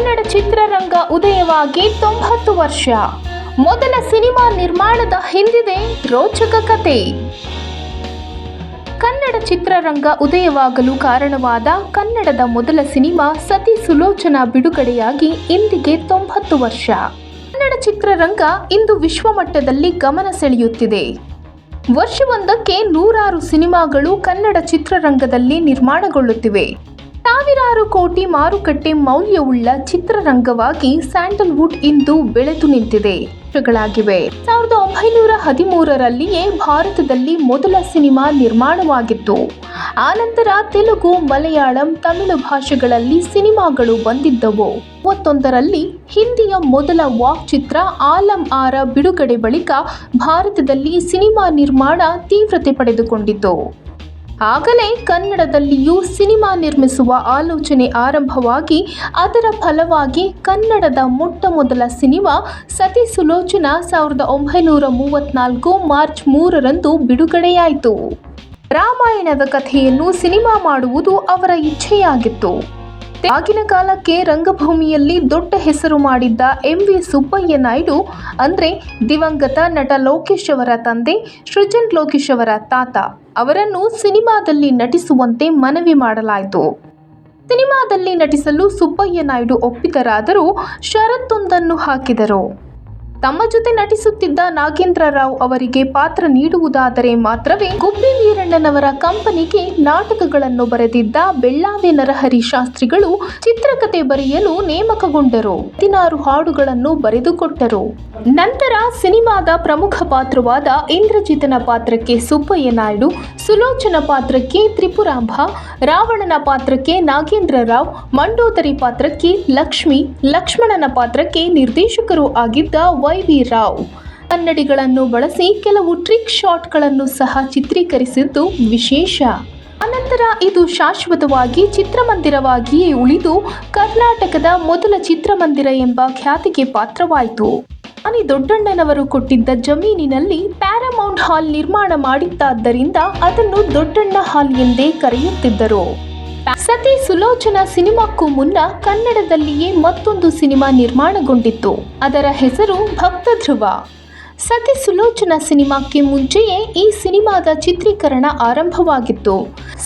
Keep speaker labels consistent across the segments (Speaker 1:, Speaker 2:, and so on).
Speaker 1: ಕನ್ನಡ ಚಿತ್ರರಂಗ ಉದಯವಾಗಿ ತೊಂಬತ್ತು ವರ್ಷ. ಮೊದಲ ಸಿನಿಮಾ ನಿರ್ಮಾಣದ ಹಿಂದಿದೆ ರೋಚಕ ಕತೆ. ಕನ್ನಡ ಚಿತ್ರರಂಗ ಉದಯವಾಗಲು ಕಾರಣವಾದ ಕನ್ನಡದ ಮೊದಲ ಸಿನಿಮಾ ಸತಿ ಸುಲೋಚನಾ ಬಿಡುಗಡೆಯಾಗಿ ಇಂದಿಗೆ ತೊಂಬತ್ತು ವರ್ಷ. ಕನ್ನಡ ಚಿತ್ರರಂಗ ಇಂದು ವಿಶ್ವಮಟ್ಟದಲ್ಲಿ ಗಮನ ಸೆಳೆಯುತ್ತಿದೆ. ವರ್ಷವೊಂದಕ್ಕೆ ನೂರಾರು ಸಿನಿಮಾಗಳು ಕನ್ನಡ ಚಿತ್ರರಂಗದಲ್ಲಿ ನಿರ್ಮಾಣಗೊಳ್ಳುತ್ತಿವೆ. ಸಾವಿರಾರು ಕೋಟಿ ಮಾರುಕಟ್ಟೆ ಮೌಲ್ಯವುಳ್ಳ ಚಿತ್ರರಂಗವಾಗಿ ಸ್ಯಾಂಡಲ್ವುಡ್ ಇಂದು ಬೆಳೆದು ನಿಂತಿದೆ. ಚಿತ್ರಗಳಾಗಿವೆ. ಸಾವಿರದ ಒಂಬೈನೂರ ಹದಿಮೂರರಲ್ಲಿಯೇ ಭಾರತದಲ್ಲಿ ಮೊದಲ ಸಿನಿಮಾ ನಿರ್ಮಾಣವಾಗಿತ್ತು. ಆನಂತರ ತೆಲುಗು, ಮಲಯಾಳಂ, ತಮಿಳು ಭಾಷೆಗಳಲ್ಲಿ ಸಿನಿಮಾಗಳು ಬಂದಿದ್ದವು. ಮೂವತ್ತೊಂದರಲ್ಲಿ ಹಿಂದಿಯ ಮೊದಲ ವಾಕ್ ಚಿತ್ರ ಆಲಂ ಆರ ಬಿಡುಗಡೆ ಬಳಿಕ ಭಾರತದಲ್ಲಿ ಸಿನಿಮಾ ನಿರ್ಮಾಣ ತೀವ್ರತೆ ಪಡೆದುಕೊಂಡಿತು. ಆಗಲೇ ಕನ್ನಡದಲ್ಲಿಯೂ ಸಿನಿಮಾ ನಿರ್ಮಿಸುವ ಆಲೋಚನೆ ಆರಂಭವಾಗಿ ಅದರ ಫಲವಾಗಿ ಕನ್ನಡದ ಮೊಟ್ಟ ಮೊದಲ ಸಿನಿಮಾ ಸತಿ ಸುಲೋಚನಾ ಸಾವಿರದ ಒಂಬೈನೂರ ಮೂವತ್ನಾಲ್ಕು ಮಾರ್ಚ್ ಮೂರರಂದು ಬಿಡುಗಡೆಯಾಯಿತು. ರಾಮಾಯಣದ ಕಥೆಯನ್ನು ಸಿನಿಮಾ ಮಾಡುವುದು ಅವರ ಇಚ್ಛೆಯಾಗಿತ್ತು. ಆಗಿನ ಕಾಲಕ್ಕೆ ರಂಗಭೂಮಿಯಲ್ಲಿ ದೊಡ್ಡ ಹೆಸರು ಮಾಡಿದ್ದ ಎಂ ವಿ ಸುಬ್ಬಯ್ಯ ನಾಯ್ಡು ಅಂದರೆ ದಿವಂಗತ ನಟ ಲೋಕೇಶ್ ಅವರ ತಂದೆ, ಸೃಜನ್ ಲೋಕೇಶ್ ಅವರ ತಾತ. ಅವರನ್ನು ಸಿನಿಮಾದಲ್ಲಿ ನಟಿಸುವಂತೆ ಮನವಿ ಮಾಡಲಾಯಿತು. ಸಿನಿಮಾದಲ್ಲಿ ನಟಿಸಲು ಸುಬ್ಬಯ್ಯ ನಾಯ್ಡು ಒಪ್ಪಿದರಾದರೂ ಷರತ್ತೊಂದನ್ನು ಹಾಕಿದರು. ತಮ್ಮ ಜೊತೆ ನಟಿಸುತ್ತಿದ್ದ ನಾಗೇಂದ್ರ ರಾವ್ ಅವರಿಗೆ ಪಾತ್ರ ನೀಡುವುದಾದರೆ ಮಾತ್ರವೇ ಗುಬ್ಬಿ ವೀರಣ್ಣನವರ ಕಂಪನಿಗೆ ನಾಟಕಗಳನ್ನು ಬರೆದಿದ್ದ ಬೆಳ್ಳಾವೆ ನರಹರಿ ಶಾಸ್ತ್ರಿಗಳು ಚಿತ್ರಕಥೆ ಬರೆಯಲು ನೇಮಕಗೊಂಡರು. ಹದಿನಾರು ಹಾಡುಗಳನ್ನು ಬರೆದುಕೊಟ್ಟರು. ನಂತರ ಸಿನಿಮಾದ ಪ್ರಮುಖ ಪಾತ್ರವಾದ ಇಂದ್ರಜಿತನ ಪಾತ್ರಕ್ಕೆ ಸುಬ್ಬಯ್ಯ ನಾಯ್ಡು, ಸುಲೋಚನ ಪಾತ್ರಕ್ಕೆ ತ್ರಿಪುರಾಂಭ, ರಾವಣನ ಪಾತ್ರಕ್ಕೆ ನಾಗೇಂದ್ರ ರಾವ್, ಮಂಡೋದರಿ ಪಾತ್ರಕ್ಕೆ ಲಕ್ಷ್ಮಿ, ಲಕ್ಷ್ಮಣನ ಪಾತ್ರಕ್ಕೆ ನಿರ್ದೇಶಕರು ಆಗಿದ್ದ ವೈ ವಿ ರಾವ್. ಕನ್ನಡಿಗಳನ್ನು ಬಳಸಿ ಕೆಲವು ಟ್ರಿಕ್ ಶಾಟ್ಗಳನ್ನು ಸಹ ಚಿತ್ರೀಕರಿಸಿದ್ದು ವಿಶೇಷ. ಅನಂತರ ಇದು ಶಾಶ್ವತವಾಗಿ ಚಿತ್ರಮಂದಿರವಾಗಿಯೇ ಉಳಿದು ಕರ್ನಾಟಕದ ಮೊದಲ ಚಿತ್ರಮಂದಿರ ಎಂಬ ಖ್ಯಾತಿಗೆ ಪಾತ್ರವಾಯಿತು. ಅನಿ ದೊಡ್ಡಣ್ಣನವರು ಕೊಟ್ಟಿದ್ದ ಜಮೀನಿನಲ್ಲಿ ಪ್ಯಾರಾಮೌಂಟ್ ಹಾಲ್ ನಿರ್ಮಾಣ ಮಾಡಿದ್ದಾದ್ದರಿಂದ ಅದನ್ನು ದೊಡ್ಡಣ್ಣ ಹಾಲ್ ಎಂದೇ ಕರೆಯುತ್ತಿದ್ದರು. ಸತಿ ಸುಲೋಚನಾ ಸಿನಿಮಾಕ್ಕೂ ಮುನ್ನ ಕನ್ನಡದಲ್ಲಿಯೇ ಮತ್ತೊಂದು ಸಿನಿಮಾ ನಿರ್ಮಾಣಗೊಂಡಿತ್ತು. ಅದರ ಹೆಸರು ಭಕ್ತ ಧ್ರುವ ಸತಿ ಸುಲೋಚನಾ ಸಿನಿಮಾಕ್ಕೆ ಮುಂಚೆಯೇ ಈ ಸಿನಿಮಾದ ಚಿತ್ರೀಕರಣ ಆರಂಭವಾಗಿತ್ತು.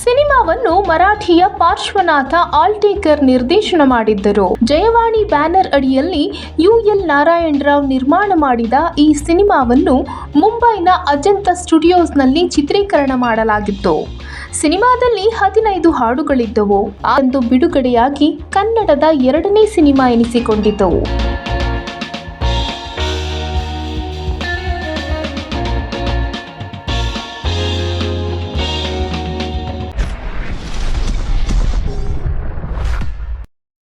Speaker 1: ಸಿನಿಮಾವನ್ನು ಮರಾಠಿಯ ಪಾರ್ಶ್ವನಾಥ ಆಲ್ಟೇಕರ್ ನಿರ್ದೇಶನ ಮಾಡಿದ್ದರು. ಜಯವಾಣಿ ಬ್ಯಾನರ್ ಅಡಿಯಲ್ಲಿ ಯು ಎಲ್ ನಾರಾಯಣ ರಾವ್ ನಿರ್ಮಾಣ ಮಾಡಿದ ಈ ಸಿನಿಮಾವನ್ನು ಮುಂಬೈನ ಅಜಂತ ಸ್ಟುಡಿಯೋಸ್ನಲ್ಲಿ ಚಿತ್ರೀಕರಣ ಮಾಡಲಾಗಿತ್ತು. ಸಿನಿಮಾದಲ್ಲಿ ಹದಿನೈದು ಹಾಡುಗಳಿದ್ದವು. ಅಂದು ಬಿಡುಗಡೆಯಾಗಿ ಕನ್ನಡದ ಎರಡನೇ ಸಿನಿಮಾ ಎನಿಸಿಕೊಂಡಿತು